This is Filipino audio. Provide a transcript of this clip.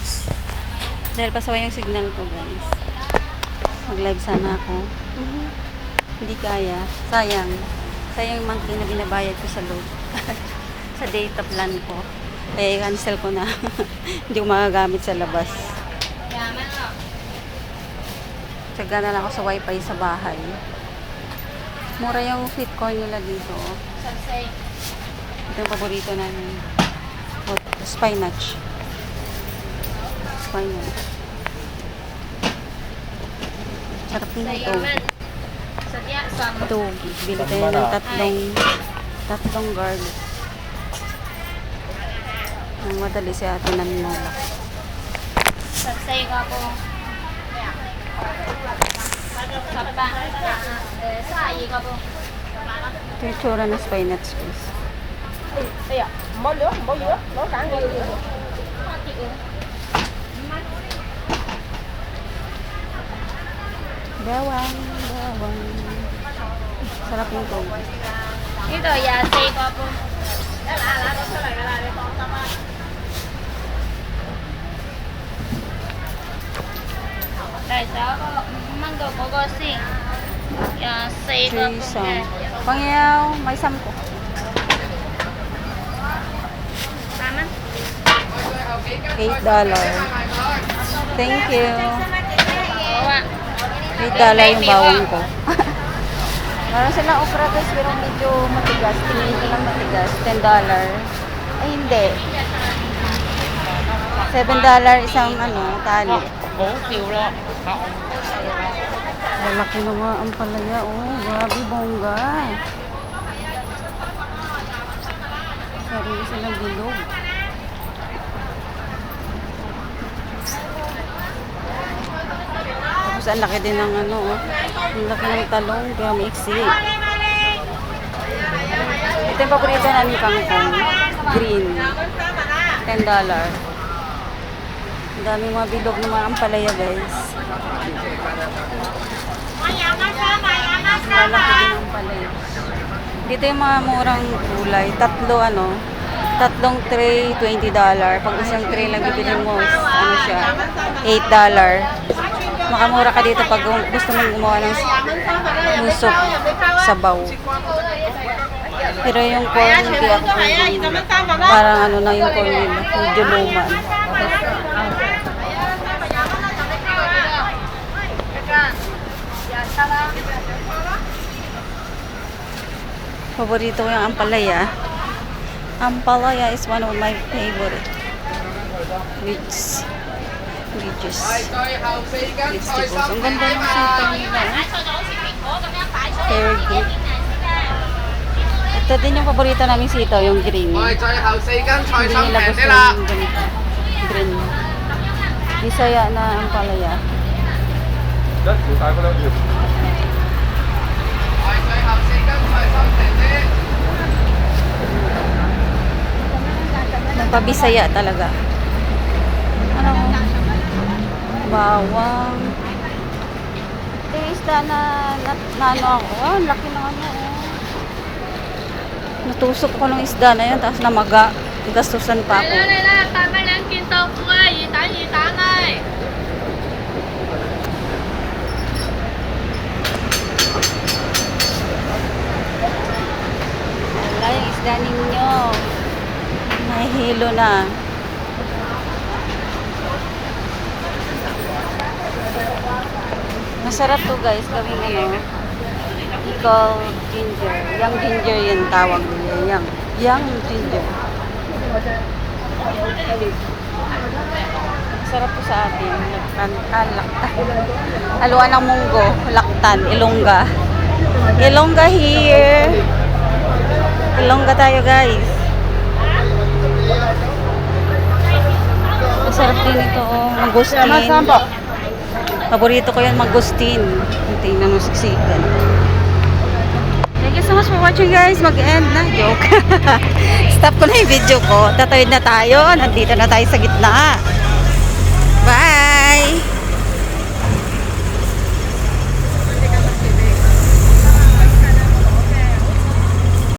oras. Dahil pasaway yung signal ko, guys. Mag-live sana ako. Hindi kaya. Sayang. Sayang yung monthly na binabayad ko sa load. sa data plan ko. Kaya i-cancel ko na. Hindi ko magagamit sa labas. Tsaga na lang ako sa wifi sa bahay. Mura yung corn nila dito. Ito yung paborito namin. Oh, spinach. Spinach. Sarap din ito. Ito, bili tayo ng tatlong tatlong garlic. Ang madali si ate namin nalak. Sagsay ka po. Ito yung tsura ng spinach guys. Đây ạ, mỡ nữa, mỡ nữa, mỡ sáng đi. Bawang, bawang. Sarap yung to. Ito, yasay ka po. Tại sao có mang đồ có gò xì? Yasay ka po. Trisam. Pangyaw, may sampo. $8. dollar. Thank you. Bawa. $8 yung bawang ko. Meron silang okra guys, pero medyo matigas. Tingin ko lang matigas. $10. dollar. Ay, hindi. $7 dollar isang ano, tali. Malaki na nga ang palaya. Oh, grabe bongga. Sarili silang bilog. Ang laki din ng ano, oh. Ang laki ng talong, kaya may iksi. Ito yung paborito namin kangkong. Green. $10. dollar. Ang daming mga bilog ng mga ampalaya, guys. Lalaki din ang. Dito yung mga murang gulay. Tatlo ano, tatlong tray, $20. Pag isang tray lang bibili mo, ano siya, $8. Makamura ka dito pag gu- gusto mong gumawa ng, soup, sabaw. Pero yung corn, hindi ako pwede. Parang ano na yung corn nila, medyo luma. Paborito ko yung ampalaya. Ampalaya is one of my favorite. Rich. Midges. Vegetables. Ang ganda ng sita nila. Very good. Ito din yung paborito namin sito, yung green. Hindi nila gusto yung ganito. Green. Bisaya na ang palaya. Pabisaya talaga bawang. Ito isda na, na, na ano ako. Oh, laki na ano. Oh. Natusok ko ng isda na yun, tapos namaga. Gastusan pa ako. Wala yung isda ninyo. Nahihilo na. Masarap to guys, gawing ano, pickle ginger. Young ginger yung tawag nila. Young, young ginger. Masarap to sa atin. Laktan, ah, laktan. Haluan ng munggo, laktan, ilongga. Ilongga here. Ilongga tayo guys. Masarap din ito oh, mangustin. Paborito ko yan mangustin. Tingnan mo siksikan. Thank you so much for watching guys. Mag-end na. Joke. Stop ko na yung video ko. Tatawid na tayo. Nandito na tayo sa gitna.